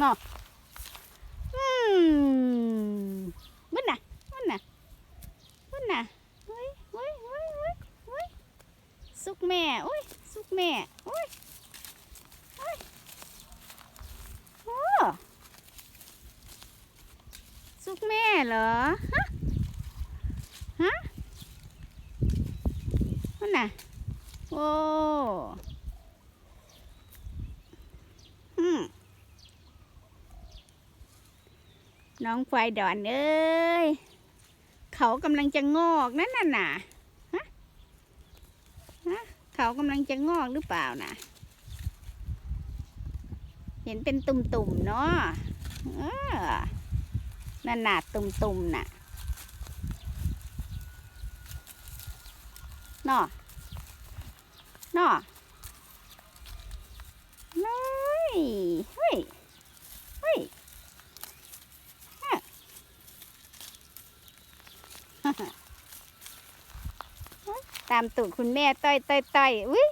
เนาะอืมมันน่ะมันน่ะมันน่ะเฮ้ยเฮ้ยเฮ้ยสุกแม่โอ้ยสุกแม่โอ้ยโอ้ยโอ้สุกแม่เหรอฮะฮะมันน่ะโอ้ น้องควายดอนเอ้ย เขากำลังจะงอกนั่นน่ะน่ะฮะฮะเขากำลังจะงอกหรือเปล่าน่ะ เห็นเป็นตุ่มๆเนาะเออนั่นน่ะตุ่มๆน่ะเนาะเนาะน้ยเฮ้ยเฮ้ย ตามตูดคุณแม่ต้อยต้อยต้อยอุ้ย